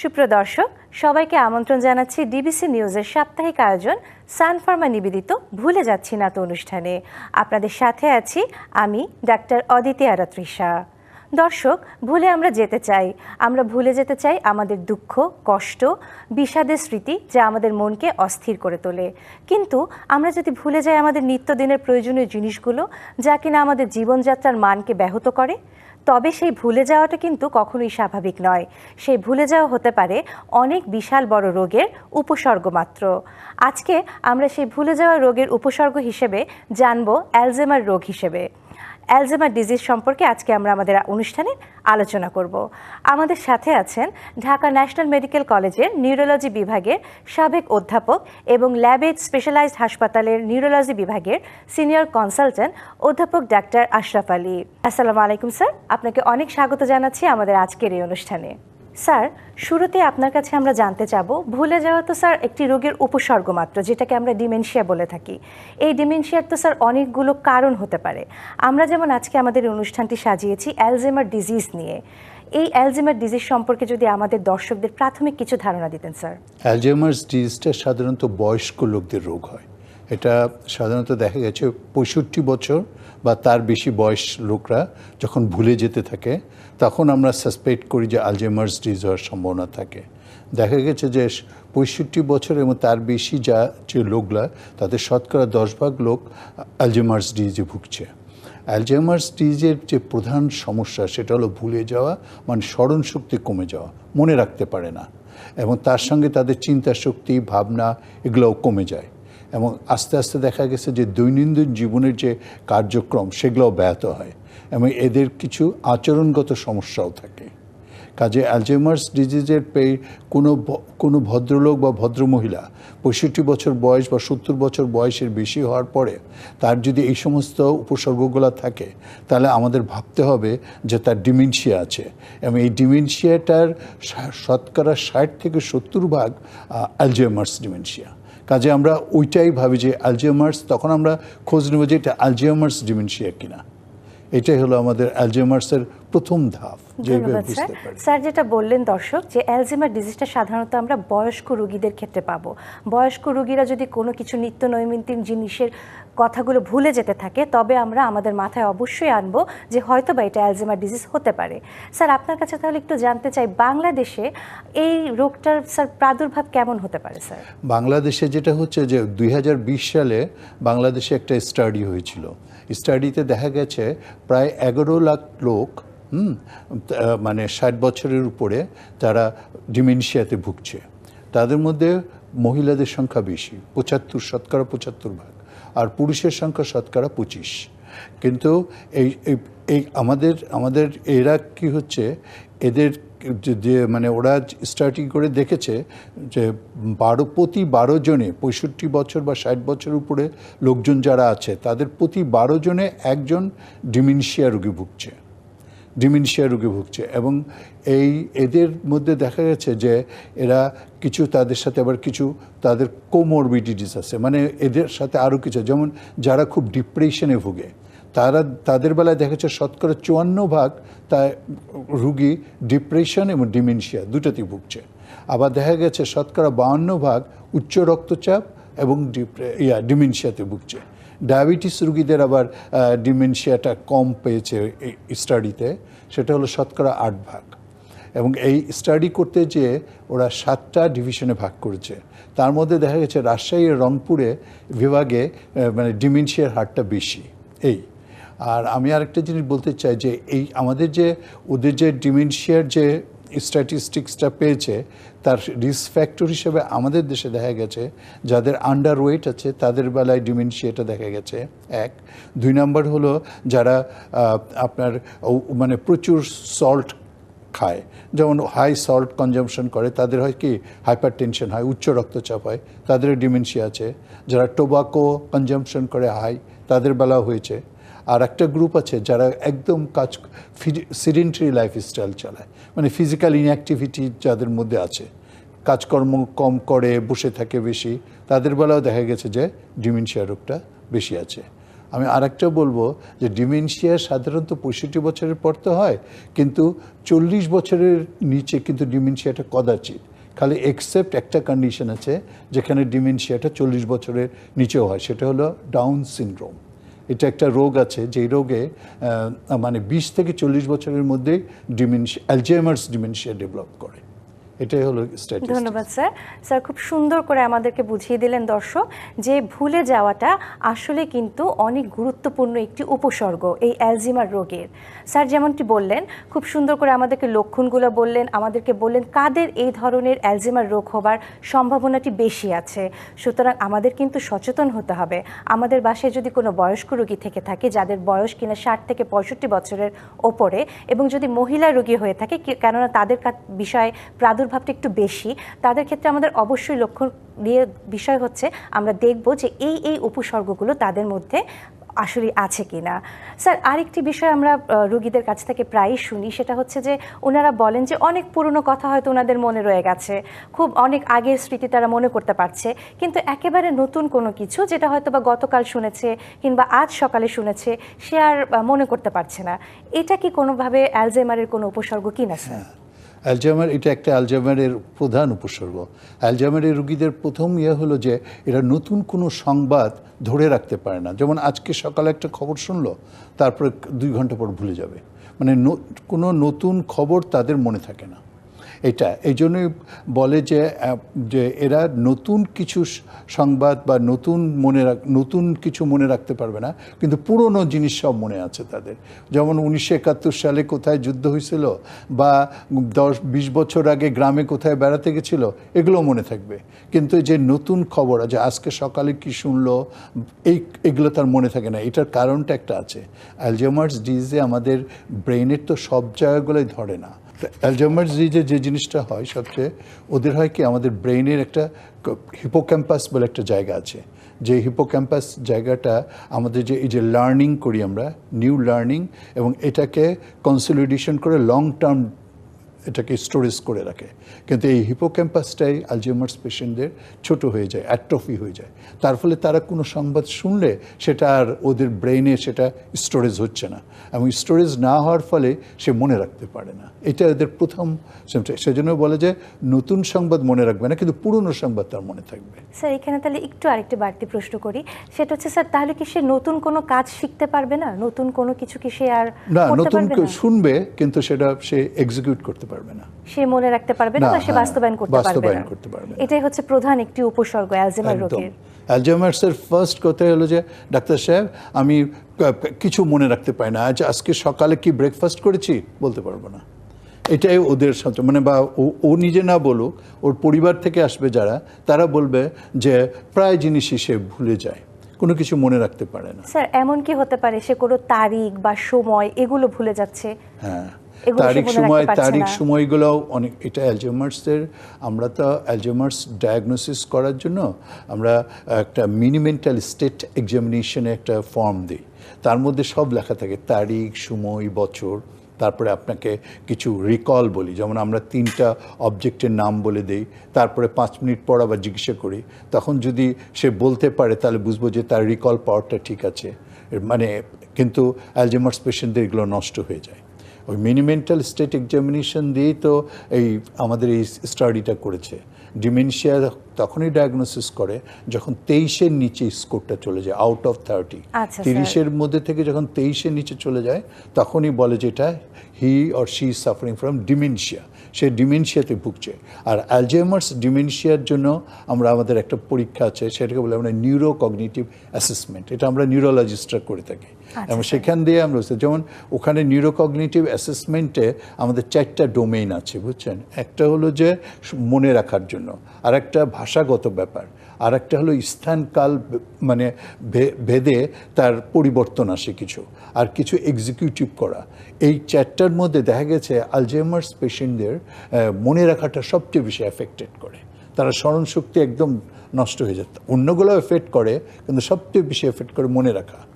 সুপ্রিয় দর্শক, সবাইকে আমন্ত্রণ জানাচ্ছি ডিবিসি নিউজের সাপ্তাহিক আয়োজন সানফার্মা নিবেদিত ভুলে যাচ্ছি না তো অনুষ্ঠানে। আপনাদের সাথে আছি আমি ডাক্তার অদিতি আরাত্রিষা দর্শক, ভুলে আমরা যেতে চাই। আমরা ভুলে যেতে চাই আমাদের দুঃখ, কষ্ট, বিষাদের স্মৃতি যা আমাদের মনকে অস্থির করে তোলে। কিন্তু আমরা যদি ভুলে যাই আমাদের নিত্যদিনের প্রয়োজনীয় জিনিসগুলো যা কিনা আমাদের জীবনযাত্রার মানকে ব্যাহত করে তবে সেই ভুলে যাওয়াটা কিন্তু কখনোই স্বাভাবিক নয়। সেই ভুলে যাওয়া হতে পারে অনেক বিশাল বড় রোগের উপসর্গ মাত্র। আজকে আমরা সেই ভুলে যাওয়া রোগের উপসর্গ হিসেবে জানব অ্যালজেমার রোগ হিসেবে। অ্যালজেমার ডিজিজ সম্পর্কে আজকে আমরা আমাদের অনুষ্ঠানে আলোচনা করব। আমাদের সাথে আছেন ঢাকা ন্যাশনাল মেডিকেল কলেজের নিউরোলজি বিভাগের সাবেক অধ্যাপক এবং ল্যাবেজ স্পেশালাইজড হাসপাতালের নিউরোলজি বিভাগের সিনিয়র কনসালটেন্ট অধ্যাপক ডাক্তার আশরাফ আলী। আসসালামু আলাইকুম, স্যার। আপনাকে অনেক স্বাগত জানাচ্ছি আমাদের আজকের এই অনুষ্ঠানে। স্যার শুরুতে আপনার কাছে আমরা জানতে চাবো, ভুলে যাওয়া তো স্যার একটি রোগের উপসর্গ মাত্র, যেটাকে আমরা ডিমেনশিয়া বলে থাকি। এই ডিমেনশিয়ার তো স্যার অনেকগুলো কারণ হতে পারে। আমরা যেমন আজকে আমাদের অনুষ্ঠানটি সাজিয়েছি অ্যালজেমার ডিজিজ নিয়ে। এই অ্যালজেমার ডিজিজ সম্পর্কে যদি আমাদের দর্শকদের প্রাথমিক কিছু ধারণা দিতেন, স্যার। অ্যালজেমার্স ডিজিজটা সাধারণত বয়স্ক লোকদের রোগ হয়। এটা সাধারণত দেখা গেছে পঁয়ষট্টি বছর বা তার বেশি বয়স লোকরা যখন ভুলে যেতে থাকে, তখন আমরা সাসপেক্ট করি যে আলজেমার্স ডিজ হওয়ার সম্ভাবনা থাকে। দেখা গেছে যে পঁয়ষট্টি বছর এবং তার বেশি যা, যে লোকরা, তাদের শতকরা দশ ভাগ লোক আলজেমার্স ডিজে ভুগছে। অ্যালজেমার্স ডিজের যে প্রধান সমস্যা, সেটা হলো ভুলে যাওয়া মানে স্মরণ শক্তি কমে যাওয়া, মনে রাখতে পারে না। এবং তার সঙ্গে তাদের চিন্তা শক্তি, ভাবনা, এগুলোও কমে যায়। এবং আস্তে আস্তে দেখা গেছে যে দৈনন্দিন জীবনের যে কার্যক্রম, সেগুলোও ব্যাহত হয় এবং এদের কিছু আচরণগত সমস্যাও থাকে। কাজে অ্যালজেমার্স ডিজিজের পেয়ে কোনো কোনো ভদ্রলোক বা ভদ্রমহিলা পঁয়ষট্টি বছর বয়স বা সত্তর বছর বয়সের বেশি হওয়ার পরে তার যদি এই সমস্ত উপসর্গগুলো থাকে, তাহলে আমাদের ভাবতে হবে যে তার ডিমেনশিয়া আছে এবং এই ডিমেনশিয়াটার শতকরা ষাট থেকে সত্তর ভাগ অ্যালজেমার্স ডিমেনশিয়া কাজে আমরা ওইটাই ভাবি যে অ্যালজিয়ামার্স তখন আমরা খোঁজ নেব যে এটা অ্যালজিয়ামার্স ডিমেনশিয়া কিনা। এটাই হলো আমাদের অ্যালজেমার্সের প্রথম ধাপ স্যার। যেটা বললেন দর্শক যে অ্যালজেমার ডিজিজটা সাধারণত আমরা বয়স্ক রোগীদের ক্ষেত্রে পাবো। বয়স্ক রোগীরা যদি কোনো কিছু নিত্য নৈমিত্তিক জিনিসের কথাগুলো ভুলে যেতে থাকে তবে আমরা আমাদের মাথায় অবশ্যই আনব যে হয়তো বা এটা অ্যালজেমার ডিজিজ হতে পারে। স্যার আপনার কাছে তাহলে একটু জানতে চাই বাংলাদেশে এই রোগটার স্যার প্রাদুর্ভাব কেমন হতে পারে স্যার? বাংলাদেশে যেটা হচ্ছে যে দুই হাজার বিশ সালে বাংলাদেশে একটা স্টাডি হয়েছিল। স্টাডিতে দেখা গেছে প্রায় এগারো লাখ লোক হুম মানে ষাট বছরের উপরে তারা ডিমেনশিয়াতে ভুগছে। তাদের মধ্যে মহিলাদের সংখ্যা বেশি, পঁচাত্তর শতকরা পঁচাত্তর ভাগ, আর পুরুষের সংখ্যা শতকরা পঁচিশ। কিন্তু এই, এই- আমাদের আমাদের এরা কি হচ্ছে, এদের যে মানে ওরা স্টার্টিং করে দেখেছে যে বারো, প্রতি বারো জনে পঁয়ষট্টি বছর বা ষাট বছর উপরে লোকজন যারা আছে, তাদের প্রতি বারো জনে একজন ডিমেনশিয়া রোগী ভুগছে। ডিমেনশিয়া রোগে ভুগছে এবং এই এদের মধ্যে দেখা গেছে যে এরা কিছু তাদের সাথে আবার কিছু তাদের কোমরবিডিটিস আছে। মানে এদের সাথে আরও কিছু, যেমন যারা খুব ডিপ্রেশনে ভুগে, তারা, তাদের বেলায় দেখা যাচ্ছে শতকরা চুয়ান্ন ভাগ তা রুগী ডিপ্রেশন এবং ডিমেনশিয়া দুটাতেই ভুগছে। আবার দেখা গেছে শতকরা বাউন্ন ভাগ উচ্চ রক্তচাপ এবং ইয়া, ডিমেনশিয়াতে ভুগছে। ডায়াবেটিস রুগীদের আবার ডিমেনশিয়াটা কম পেয়েছে স্টাডিতে, সেটা হলো শতকরা আট ভাগ। এবং এই স্টাডি করতে যেয়ে ওরা সাতটা ডিভিশনে ভাগ করেছে। তার মধ্যে দেখা গেছে রাজশাহী রংপুরে বিভাগে মানে ডিমেনশিয়ার হারটা বেশি। এই। আর আমি আরেকটা জিনিস বলতে চাই যে, এই আমাদের যে, ওদের যে ডিমেনশিয়ার যে স্ট্যাটিস্টিক্সটা পেয়েছে, তার রিস্ক ফ্যাক্টর হিসেবে আমাদের দেশে দেখা গেছে, যাদের আন্ডার ওয়েট আছে, তাদের বেলায় ডিমেনশিয়াটা দেখা গেছে, এক। দুই নম্বর হলো যারা আপনার মানে প্রচুর সল্ট খায়। যেমন হাই সল্ট কনজামশন করে, তাদের হয় কি হাইপার টেনশন হয়, উচ্চ রক্তচাপ হয়, তাদের ডিমেনশিয়া আছে। যারা টোবাকো কনজামশন করে হাই তাদের বেলাও হয়েছে। আর একটা গ্রুপ আছে যারা একদম কাজ সিডেন্টারি লাইফস্টাইল চালায়। মানে ফিজিক্যাল ইনঅ্যাক্টিভিটি যাদের মধ্যে আছে। কাজকর্ম কম করে, বসে থাকে বেশি, তাদের বেলাও দেখা গেছে যে ডিমেনশিয়া রোগটা বেশি আছে। আমি আরেকটা বলব যে ডিমেনশিয়া সাধারণত পঁয়ষট্টি বছরের পর তো হয়, কিন্তু চল্লিশ বছরের নিচে কিন্তু ডিমেনশিয়াটা কদাচিৎ। খালি এক্সেপ্ট একটা কন্ডিশন আছে, যেখানে ডিমেনশিয়াটা চল্লিশ বছরের নিচেও হয়, সেটা হলো ডাউন সিনড্রোম এটা একটা রোগ আছে, যেই রোগে মানে বিশ থেকে চল্লিশ বছরের মধ্যেই ডিমেনশিয়া অ্যালজেমার্স ডিমেনশিয়া ডেভেলপ করে। এটাই হলো স্ট্যাটিস্টিক্স ধন্যবাদ, স্যার। স্যার, খুব সুন্দর করে আমাদেরকে বুঝিয়ে দিলেন দর্শক যে ভুলে যাওয়াটা আসলে কিন্তু অনেক গুরুত্বপূর্ণ একটি উপসর্গ এই অ্যালজিমার রোগের। স্যার, যেমনটি বললেন, খুব সুন্দর করে আমাদেরকে লক্ষণগুলো বললেন, আমাদেরকে বললেন কাদের এই ধরনের অ্যালজিমার রোগ হবার সম্ভাবনাটি বেশি আছে। সুতরাং আমাদের কিন্তু সচেতন হতে হবে। আমাদের বাসায় যদি কোনো বয়স্ক রোগী থেকে থাকে, যাদের বয়স কিনা ষাট থেকে পঁয়ষট্টি বছরের ওপরে, এবং যদি মহিলা রোগী হয়ে থাকে, কেননা তাদের বিষয়ে বিষয়ে প্রাদুর্ভাবটা একটু বেশি, তাদের ক্ষেত্রে আমাদের অবশ্যই লক্ষ্য দিয়ে বিষয় হচ্ছে আমরা দেখব যে এই এই উপসর্গগুলো তাদের মধ্যে আসলে আছে কিনা। স্যার, আরেকটি বিষয় আমরা রুগীদের কাছ থেকে প্রায়ই শুনি, সেটা হচ্ছে যে ওনারা বলেন যে অনেক পুরনো কথা হয়তো ওনাদের মনে রয়ে গেছে, খুব অনেক আগের স্মৃতি তারা মনে করতে পারছে, কিন্তু একেবারে নতুন কোনো কিছু যেটা হয়তো বা গতকাল শুনেছে কিংবা আজ সকালে শুনেছে, সে আর মনে করতে পারছে না। এটা কি কোনোভাবে অ্যালজেমারের কোনো উপসর্গ কিনা, স্যার? অ্যালজামার এটা একটা অ্যালজামারের প্রধান উপসর্গ। অ্যালজামারের রুগীদের প্রথম ইয়ে হলো যে, এরা নতুন কোনো সংবাদ ধরে রাখতে পারে না। যেমন আজকে সকালে একটা খবর শুনলো, তারপরে দুই ঘণ্টা পর ভুলে যাবে। মানে কোনো নতুন খবর তাদের মনে থাকে না। এটা। এই জন্যই বলে যে যে এরা নতুন কিছু সংবাদ বা নতুন মনে রাখ, নতুন কিছু মনে রাখতে পারবে না, কিন্তু পুরনো জিনিস সব মনে আছে তাদের। যেমন উনিশশো একাত্তর সালে কোথায় যুদ্ধ হয়েছিল বা দশ, বিশ বছর আগে গ্রামে কোথায় বেড়াতে গেছিল, এগুলো মনে থাকবে। কিন্তু যে নতুন খবর, যে আজকে সকালে কি শুনলো, এই, এগুলো তার মনে থাকে না। এটার কারণটা একটা আছে। অ্যালজেমার্স ডিজিজে আমাদের ব্রেনের তো সব জায়গাগুলোই ধরে না। অ্যালজামার্স ডিজিজে যে জিনিসটা হয় সবচেয়ে, ওদের হয় কি আমাদের ব্রেইনের একটা হিপোক্যাম্পাস বলে একটা জায়গা আছে। যে হিপোক্যাম্পাস জায়গাটা আমাদের যে, এই যে লার্নিং করি আমরা নিউ লার্নিং এবং এটাকে কনসলিডেশন করে লং টার্ম এটাকে স্টোরেজ করে রাখে। কিন্তু এই হিপোক্যাম্পাসটাই আলজেমার্স পেশেন্টদের ছোট হয়ে যায় অ্যাট্রফি হয়ে যায়। তার ফলে তারা কোনো সংবাদ শুনলে সেটা আর ওদের ব্রেইনে সেটা স্টোরেজ হচ্ছে না। এবং স্টোরেজ না হওয়ার ফলে সে মনে রাখতে পারে না। এটা ওদের প্রথম সেজন্য বলে যে নতুন সংবাদ মনে রাখবে না কিন্তু পুরনো সংবাদ তার মনে থাকবে। স্যার এখানে তাহলে একটু আরেকটি বাড়তি প্রশ্ন করি। সেটা হচ্ছে স্যার তাহলে কি সে নতুন কোনো কাজ শিখতে পারবে না? নতুন কোনো কিছু কি সে আর না নতুন? শুনবে কিন্তু সেটা সে এক্সিকিউট করতে পারবে না। সে মনে রাখতে পারবে না বা সে হ্যাঁ, বাস্তবায়ন করতে পারবে না। বাস্তবায়ন করতে পারবে না। এটাই হচ্ছে প্রধান একটি উপসর্গ অ্যালজেমার একদম। রোগের। অ্যালজাইমার্সের ফার্স্ট কথা হলো যে ডাক্তার সাহেব আমি কিছু মনে রাখতে পারি না। আজ আজকে সকালে কি ব্রেকফাস্ট করেছি? বলতে পারব না। এটাই ওদের সাথে মানে বা ও- নিজে না বলুক ওর পরিবার থেকে আসবে যারা তারা বলবে যে প্রায় জিনিসই সে ভুলে যায়। কোনো কিছু মনে রাখতে পারে না। স্যার এমন কি হতে পারে? সে কোনো তারিখ বা সময় এগুলো ভুলে যাচ্ছে? হ্যাঁ। তারিখ সময় তারিখ না। সময়গুলো অনেক এটা অ্যালজেমার্সের আমরা তো অ্যালজেমার্স ডায়াগনোসিস করার জন্য আমরা একটা মিনিমেন্টাল স্টেট এক্সামিনেশনে একটা ফর্ম দিই। তার মধ্যে সব লেখা থাকে তারিখ সময় বছর। তারপরে আপনাকে কিছু রিকল বলি যেমন আমরা তিনটা অবজেক্টের নাম বলে দিই তারপরে পাঁচ মিনিট পর আবার জিজ্ঞাসা করি। তখন যদি সে বলতে পারে তাহলে বুঝব যে তার রিকল পাওয়ারটা ঠিক আছে। মানে কিন্তু অ্যালজেমার্স পেশেন্টদের এগুলো নষ্ট হয়ে যায়। ওই মিনিমেন্টাল স্টেট এক্সামিনেশন দিয়েই তো এই আমাদের এই স্টাডিটা করেছে। ডিমেনশিয়া তখনই ডায়াগনোসিস করে যখন তেইশের নিচে স্কোরটা চলে যায় আউট অফ থার্টি তিরিশের মধ্যে থেকে যখন তেইশের নিচে চলে যায় তখনই বলে যে এটা he or she suffering from dementia সে ডিমেনশিয়াতে ভুগছে। আর অ্যালজেমার্স ডিমেনশিয়ার জন্য আমরা আমাদের একটা পরীক্ষা আছে সেটাকে বলে আমরা নিউরো কগনিটিভ অ্যাসেসমেন্ট এটা আমরা নিউরোলজিস্টরা করে থাকি। এবং সেখান দিয়ে আমরা বুঝতে- যেমন ওখানে নিউরোকগনিটিভ অ্যাসেসমেন্টে আমাদের চারটা ডোমেইন আছে বুঝছেন? একটা হলো যে মনে রাখার জন্য আর একটা ভাষাগত ব্যাপার আর একটা হলো স্থানকাল মানে ভেদে তার পরিবর্তন আসে কিছু আর কিছু এক্সিকিউটিভ করা। এই চারটার মধ্যে দেখা গেছে আলজেমার্স পেশেন্টদের মনে রাখাটা সবচেয়ে বেশি অ্যাফেক্টেড করে। তারা স্মরণশক্তি একদম নষ্ট হয়ে যেত অন্যগুলো এফেক্ট করে কিন্তু সবচেয়ে বেশি এফেক্ট করে মনে রাখা।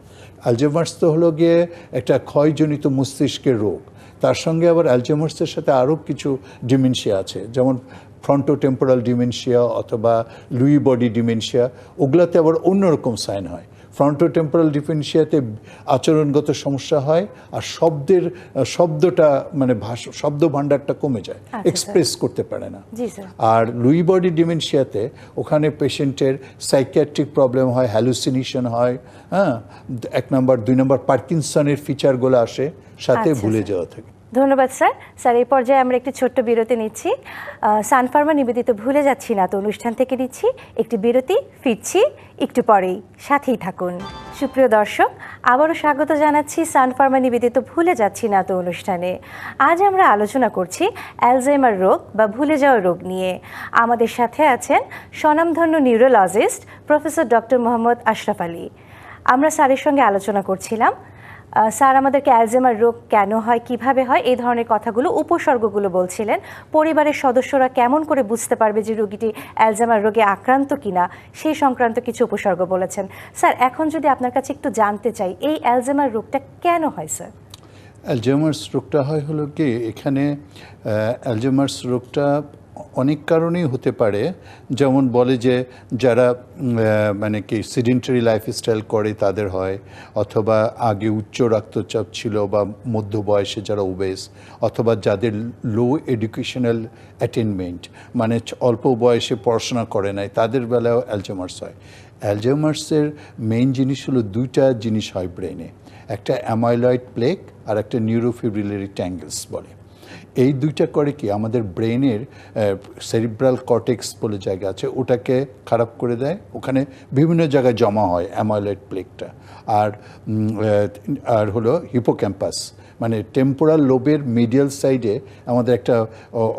অ্যালজেমার্স তো হলো গিয়ে একটা ক্ষয়জনিত মস্তিষ্কের রোগ। তার সঙ্গে আবার অ্যালজেমার্সের সাথে আরও কিছু ডিমেনশিয়া আছে, যেমন ফ্রন্টোটেম্পোরাল ডিমেনশিয়া অথবা লুই বডি ডিমেনশিয়া, ওগুলাতে আবার অন্যরকম সাইন হয়। ফ্রন্টোটেম্পোরাল ডিফেন্সিয়াতে আচরণগত সমস্যা হয় আর শব্দের শব্দটা মানে ভাষা শব্দ ভাণ্ডারটা কমে যায় এক্সপ্রেস করতে পারে না। আর লুই বডি ডিমেনশিয়াতে ওখানে পেশেন্টের সাইকিয়াট্রিক প্রবলেম হয় হ্যালুসিনেশন হয় হ্যাঁ এক নম্বর দুই নম্বর পার্কিনসনের ফিচারগুলো আসে সাথে আচ্ছা, ভুলে যাওয়া থাকে। ধন্যবাদ, স্যার। স্যার, এই পর্যায়ে আমরা একটি ছোট্ট বিরতি নিচ্ছি। সানফার্মা নিবেদিত ভুলে যাচ্ছি না তো অনুষ্ঠান থেকে নিচ্ছি। একটি বিরতি, ফিরছি একটু পরেই। সাথেই থাকুন। সুপ্রিয় দর্শক, আবারও স্বাগত জানাচ্ছি সানফার্মা নিবেদিত ভুলে যাচ্ছি না তো অনুষ্ঠানে। আজ আমরা আলোচনা করছি অ্যালজাইমার রোগ বা ভুলে যাওয়ার রোগ নিয়ে। আমাদের সাথে আছেন স্বনামধন্য neurologist professor doctor Mohammad Ashraf Ali. আমরা স্যারের সঙ্গে আলোচনা করছিলাম স্যার, আমাদেরকে অ্যালজেমার রোগ কেন হয়, কীভাবে হয়, এই ধরনের কথাগুলো উপসর্গগুলো বলছিলেন। পরিবারের সদস্যরা কেমন করে বুঝতে পারবে যে রোগীটি অ্যালজেমার রোগে আক্রান্ত কিনা, সেই সংক্রান্ত কিছু উপসর্গ বলেছেন। স্যার, এখন যদি আপনার কাছে একটু জানতে চাই, এই অ্যালজেমার রোগটা কেন হয়, স্যার? অ্যালজেমার্স রোগটা হয় হলো কি, এখানে অ্যালজেমার্স রোগটা অনেক কারণেই হতে পারে। যেমন বলে যে যারা মানে কি সিডেন্টারি লাইফস্টাইল করে তাদের হয়, অথবা আগে উচ্চ রক্তচাপ ছিল বা মধ্য বয়সে যারা ওবেস অথবা যাদের লো এডুকেশনাল অ্যাটেনমেন্ট মানে অল্প বয়সে পড়াশোনা করে নাই, তাদের বেলাও অ্যালজেমার্স হয়। অ্যালজেমার্সের মেইন জিনিস হলো দুইটা জিনিস হয় ব্রেনে একটা অ্যামাইলয়েড প্লেক আর একটা নিউরোফিব্রিলারি ট্যাঙ্গেলস বলে। এই দুইটা করে কি আমাদের ব্রেনের সেরিব্রাল কর্টেক্স বলে জায়গা আছে, ওটাকে খারাপ করে দেয়। ওখানে বিভিন্ন জায়গায় জমা হয় অ্যামাইলয়েড প্লেকটা আর আর হলো হিপোক্যাম্পাস মানে টেম্পোরাল লোবের মিডিয়াল সাইডে আমাদের একটা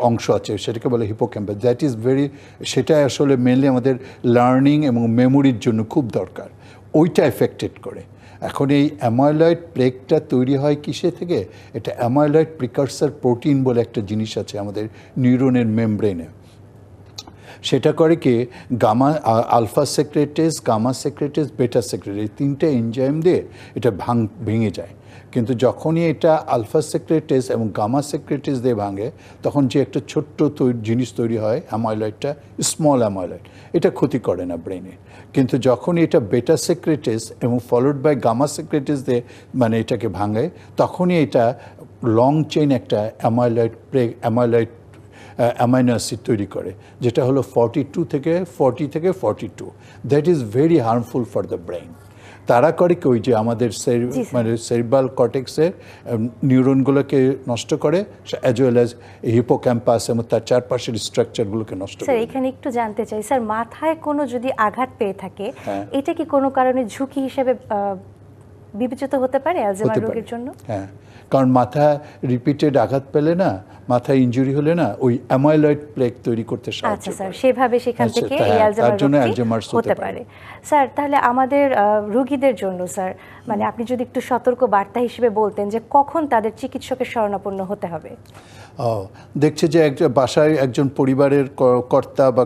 অংশ আছে, সেটাকে বলে হিপোক্যাম্পাস দ্যাট ইজ ভেরি সেটা আসলে মেনলি আমাদের লার্নিং এবং মেমোরির জন্য খুব দরকার। ওইটা এফেক্টেড করে। এখন এই অ্যামাইলয়েড প্লেকটা তৈরি হয় কিসে থেকে? এটা অ্যামাইলয়েড প্রিকার্সার প্রোটিন বলে একটা জিনিস আছে আমাদের নিউরনের মেমব্রেনে সেটা করে কি? Gamma alpha secretase gamma secretase beta secretase তিনটে এনজাইম দিয়ে এটা ভাঙ, ভেঙে যায়। কিন্তু যখনই এটা আলফা সেক্রেটেস এবং গামা সেক্রেটেস দিয়ে ভাঙে, তখন যে একটা ছোট্ট জিনিস তৈরি হয় অ্যামাইলয়েডটা স্মল অ্যামাইলয়েড এটা ক্ষতি করে না ব্রেনে কিন্তু যখন এটা বেটা সেক্রেটেস এবং ফলোড বাই গামা সেক্রেটেস দিয়ে মানে এটাকে ভাঙে, তখনই এটা লং চেইন একটা amyloid pre amyloid amino acid তৈরি করে, যেটা হলো ফর্টি টু থেকে ফর্টি থেকে forty two that is very harmful for the brain তারা করে কি ওই যে আমাদের। মানে সেরিবাল কটেক্সের নিউরনগুলোকে নষ্ট করে as well as hippocampus এবং তার চারপাশের স্ট্রাকচারগুলোকে নষ্ট করে এখানে একটু জানতে চাই স্যার মাথায় কোনো যদি আঘাত পেয়ে থাকে হ্যাঁ। এটা কি কোনো কারণে ঝুঁকি হিসেবে বিবেচিত হতে পারে অ্যালজেমার রোগের জন্য? হ্যাঁ কারণ মাথা রিপিটেড আঘাত পেলে না মাথা ইনজুরি হলে না ওই অ্যামাইলয়েড প্লেক তৈরি করতে সাহায্য আচ্ছা স্যার সেভাবে সেখান আচ্ছা, থেকে এই অ্যালজেমার হতে পারে। স্যার তাহলে আমাদের রোগীদের জন্য স্যার মানে আপনি যদি একটু সতর্ক বার্তা হিসেবে বলতেন যে কখন তাদের চিকিৎসকের শরণাপন্ন হতে হবে। ও, দেখছে যে একজন বাসায় একজন পরিবারের কর্তা বা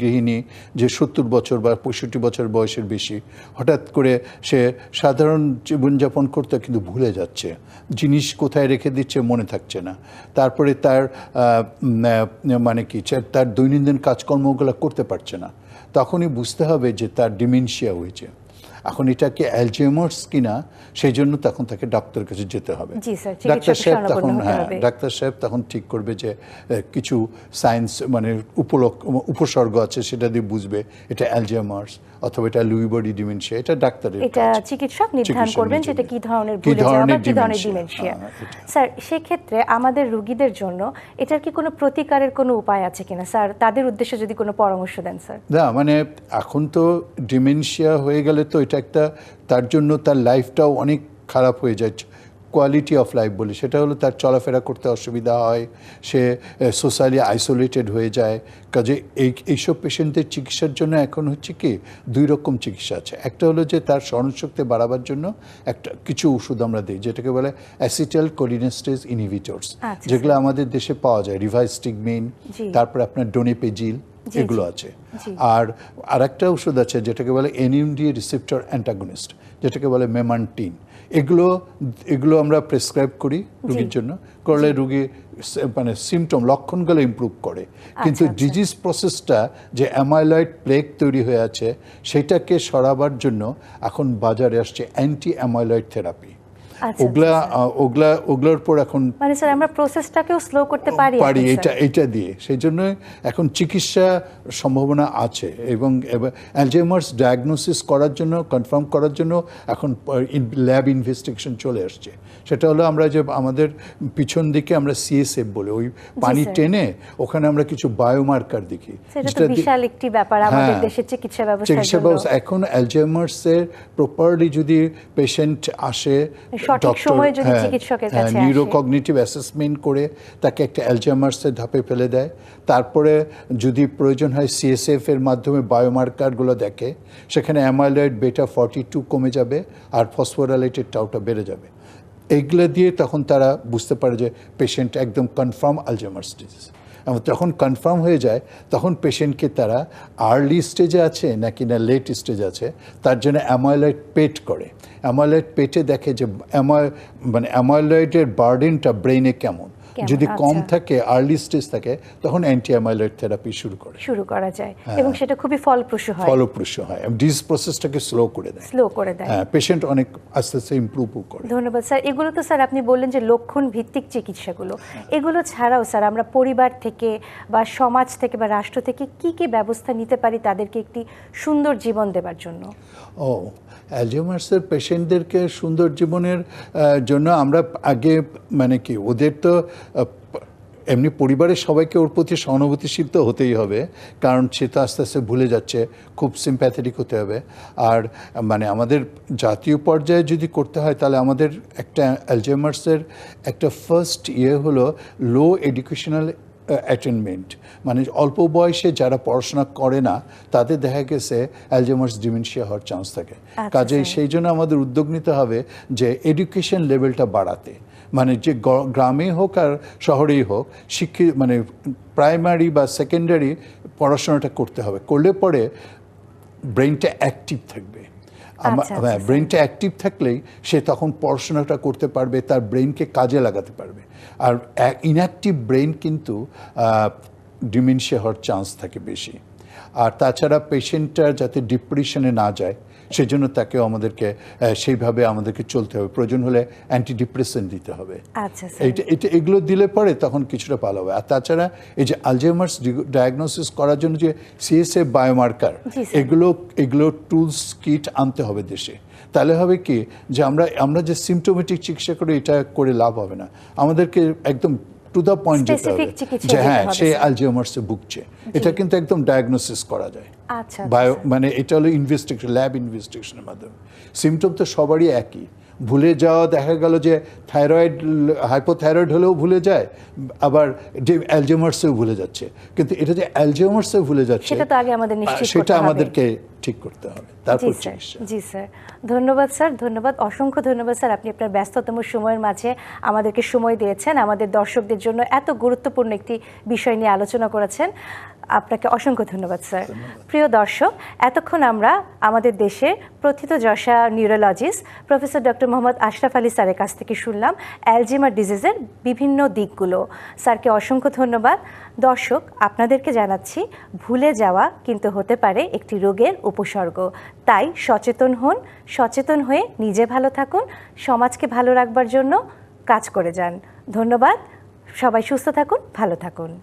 গৃহিণী যে সত্তর বছর বা পঁয়ষট্টি বছর বয়সের বেশি, হঠাৎ করে সে সাধারণ জীবনযাপন করতে কিন্তু ভুলে যাচ্ছে। জিনিস কোথায় রেখে দিচ্ছে মনে থাকছে না। তারপরে তার মানে কি তার দৈনন্দিন কাজকর্মগুলো করতে পারছে না। তখনই বুঝতে হবে যে তার ডিমেনশিয়া হয়েছে। এখন এটা কি অ্যালজেমার্স কিনা সেই জন্য তখন তাকে ডাক্তারের কাছে যেতে হবে। ডাক্তার সাহেব তখন হ্যাঁ ডাক্তার সাহেব তখন ঠিক করবে যে কিছু সায়েন্স মানে উপলক্ষ উপসর্গ আছে সেটা দিয়ে বুঝবে এটা অ্যালজেমার্স অথবা এটা লুই বডি ডিমেনশিয়া এটা ডাক্তারের এটা চিকিৎসক নির্ধারণ করবেন নিজে যেটা কি ধরনের ভুলে যাওয়া বা কি ধরনের ডিমেনশিয়া হ্যাঁ, এটা। স্যার সেক্ষেত্রে আমাদের রোগীদের জন্য এটার কি কোনো প্রতিকারের কোনো উপায় আছে কিনা? স্যার তাদের উদ্দেশ্যে যদি কোনো পরামর্শ দেন স্যার। না মানে এখন তো ডিমেনশিয়া হয়ে গেলে তো এটা একটা তার জন্য তার লাইফটাও অনেক খারাপ হয়ে যায় কোয়ালিটি অফ লাইফ বলি। সেটা হলো তার চলাফেরা করতে অসুবিধা হয় সে সোশ্যালি আইসোলেটেড হয়ে যায়। কাজে এই এইসব পেশেন্টদের চিকিৎসার জন্য এখন হচ্ছে কি দুই রকম চিকিৎসা আছে। একটা হলো যে তার স্মরণশক্তি বাড়াবার জন্য একটা কিছু ওষুধ আমরা দিই যেটাকে বলে অ্যাসিটাল কোলিনেস্টেজ ইনহিবিটরস যেগুলো আমাদের দেশে পাওয়া যায় রিভাইস্টিগমিন। তারপরে আপনার ডোনেপেজিল এগুলো আছে। আর আরেকটা ওষুধ আছে যেটাকে বলে এনএমডি রিসেপ্টর অ্যান্টাগনিস্ট যেটাকে বলে মেমান্টিন এগুলো এগুলো আমরা প্রেসক্রাইব করি রুগীর জন্য। করলে রুগী মানে সিমটম লক্ষণগুলো ইম্প্রুভ করে। কিন্তু আচ্ছা। ডিজিজ প্রসেসটা যে অ্যামাইলয়েড প্লেগ তৈরি হয়ে আছে সেটাকে সরাবার জন্য এখন বাজারে আসছে অ্যান্টি অ্যামাইলয়েড থেরাপি আচ্ছা, ওগুলা আহ, ওগুলা ওগুলোর পর এখন মানে স্যার আমরা প্রসেসটাকেও স্লো করতে পারি পারি এটা? এটা দিয়ে। সেই জন্য এখন চিকিৎসা সম্ভাবনা আছে এবং অ্যালজেমার্স ডায়াগনোসিস করার জন্য কনফার্ম করার জন্য এখন ল্যাব ইনভেস্টিগেশন চলে আসছে। সেটা হলো আমরা যে আমাদের পিছন দিকে আমরা সিএসএফ বলে ওই পানি টেনে ওখানে আমরা কিছু বায়োমার্কার দেখি। সেটা বিশাল একটি ব্যাপার আমাদের হ্যাঁ। দেশের চিকিৎসা ব্যবস্থার চিকিৎসা ব্যবস্থা। এখন অ্যালজেমার্সের প্রপারলি যদি পেশেন্ট আসে সঠিক সময়ে যদি হ্যাঁ, চিকিৎসকের হ্যাঁ, কাছে আসে। নিউরোকগনিটিভ অ্যাসেসমেন্ট করে তাকে একটা অ্যালজেমার্সের ধাপে ফেলে দেয়। তারপরে যদি প্রয়োজন হয় সিএসএফ এর মাধ্যমে বায়োমার্কারগুলো দেখে সেখানে অ্যামাইলয়েড বেটা ফর্টি টু কমে যাবে আর ফসফোরাইলেটেড টাউটা বেড়ে যাবে। এইগুলো দিয়ে তখন তারা বুঝতে পারে যে পেশেন্ট একদম কনফার্ম আলজেমার্স ডিজিজ এবং যখন কনফার্ম হয়ে যায়, তখন পেশেন্টকে তারা আর্লি স্টেজে আছে নাকি না লেট স্টেজে আছে, তার জন্য অ্যাময়লয়েড পেট করে অ্যাময়লয়েড পেটে দেখে যে অ্যাময় মানে অ্যাময়লয়েডের বার্ডেনটা ব্রেনে কেমন? যদি কম আচ্ছা। থাকে আর্লি স্টেজ থাকে তখন অ্যান্টি অ্যাময়লয়েড থেরাপি শুরু করে। শুরু করা যায়। এবং সেটা খুবই ফলপ্রসূ হয়। ফলপ্রসূ হয় ডিজ প্রসেসটাকে স্লো করে দেয়। স্লো করে দেয়। হ্যাঁ পেশেন্ট অনেক আস্তে আস্তে ইমপ্রুভও করে। ধন্যবাদ স্যার। এগুলো তো স্যার আপনি বললেন যে লক্ষণ ভিত্তিক চিকিৎসাগুলো এগুলো ছাড়াও স্যার আমরা পরিবার থেকে বা সমাজ থেকে বা রাষ্ট্র থেকে কি কি ব্যবস্থা নিতে পারি তাদেরকে একটি সুন্দর জীবন দেবার জন্য? ও অ্যালজেমার্সের পেশেন্টদেরকে সুন্দর জীবনের জন্য আমরা আগে মানে কি, ওদের তো এমনি পরিবারের সবাইকে ওর প্রতি সহানুভূতিশীল তো হতেই হবে, কারণ সে তো আস্তে আস্তে ভুলে যাচ্ছে, খুব সিম্প্যাথেটিক হতে হবে। আর মানে আমাদের জাতীয় পর্যায়ে যদি করতে হয়, তাহলে আমাদের একটা অ্যালজেমার্সের একটা ফার্স্ট ইয়ে হলো লো এডুকেশনাল অ্যাটেনমেন্ট মানে অল্প বয়সে যারা পড়াশোনা করে না তাদের দেখা গেছে অ্যালজেমার্স ডিমেনশিয়া হওয়ার চান্স থাকে। আচ্ছা, কাজেই সেই জন্য আমাদের উদ্যোগ নিতে হবে যে এডুকেশন লেভেলটা বাড়াতে। মানে যে গ্রামে হোক আর শহরেই হোক শিক্ষিত মানে প্রাইমারি বা সেকেন্ডারি পড়াশোনাটা করতে হবে। করলে পরে ব্রেনটা অ্যাক্টিভ থাকবে। আচ্ছা, হ্যাঁ আচ্ছা, ব্রেনটা অ্যাক্টিভ থাকলেই সে তখন পড়াশোনাটা করতে পারবে তার ব্রেনকে কাজে লাগাতে পারবে। আর ইনঅ্যাক্টিভ ব্রেন কিন্তু ডিমেনশিয়া হওয়ার চান্স থাকে বেশি। আর তাছাড়া পেশেন্টটা যাতে ডিপ্রেশনে না যায় সেজন্য তাকেও আমাদেরকে সেইভাবে আমাদেরকে চলতে হবে। প্রয়োজন হলে অ্যান্টি ডিপ্রেশন দিতে হবে। আচ্ছা এইটা এটা এগুলো দিলে পরে তখন কিছুটা ভালো হবে। আর তাছাড়া এই যে আলজেমার্স ডায়াগনোসিস করার জন্য যে সিএসএ বায়োমার্কার। এগুলো এগুলো টুলস কিট আনতে হবে দেশে। তাহলে হবে কি যে আমরা আমরা যে সিমটোমেটিক চিকিৎসা করে এটা করে লাভ হবে না। আমাদেরকে একদম টু দ্য পয়েন্ট যেতে হবে। যে হ্যাঁ সে স্যার। আলজেমার্সে ভুগছে এটা কিন্তু একদম ডায়াগনোসিস করা যায়। আচ্ছা বায়ো মানে এটা হলো ইনভেস্টিগেশন ল্যাব ইনভেস্টিগেশনের মাধ্যমে। সিমটম তো সবারই একই। ভুলে যাওয়া দেখা গেল যে থাইরয়েড হাইপোথাইরয়েড হলেও ভুলে যায় আবার যে অ্যালজেমার্সেও ভুলে যাচ্ছে। কিন্তু এটা যে অ্যালজেমার্সে ভুলে যাচ্ছে সেটা আমাদের সেটা আমাদেরকে ঠিক করতে হবে। তারপর জি স্যার। চিকিৎসা জি স্যার। ধন্যবাদ স্যার। ধন্যবাদ। অসংখ্য ধন্যবাদ স্যার। আপনি আপনার ব্যস্ততম সময়ের মাঝে আমাদেরকে সময় দিয়েছেন। আমাদের দর্শকদের জন্য এত গুরুত্বপূর্ণ একটি বিষয় নিয়ে আলোচনা করেছেন। আপনাকে অসংখ্য ধন্যবাদ স্যার। প্রিয় দর্শক এতক্ষণ আমরা আমাদের দেশের প্রথিতযশা neurologist professor doctor Mohammad Ashraf Ali স্যারের কাছ থেকে শুনলাম অ্যালজিমার ডিজিজের বিভিন্ন দিকগুলো। স্যারকে অসংখ্য ধন্যবাদ। দর্শক, আপনাদেরকে জানাচ্ছি, ভুলে যাওয়া কিন্তু হতে পারে একটি রোগের উপসর্গ। তাই সচেতন হন, সচেতন হয়ে নিজে ভালো থাকুন, সমাজকে ভালো রাখবার জন্য কাজ করে যান। ধন্যবাদ, সবাই সুস্থ থাকুন, ভালো থাকুন।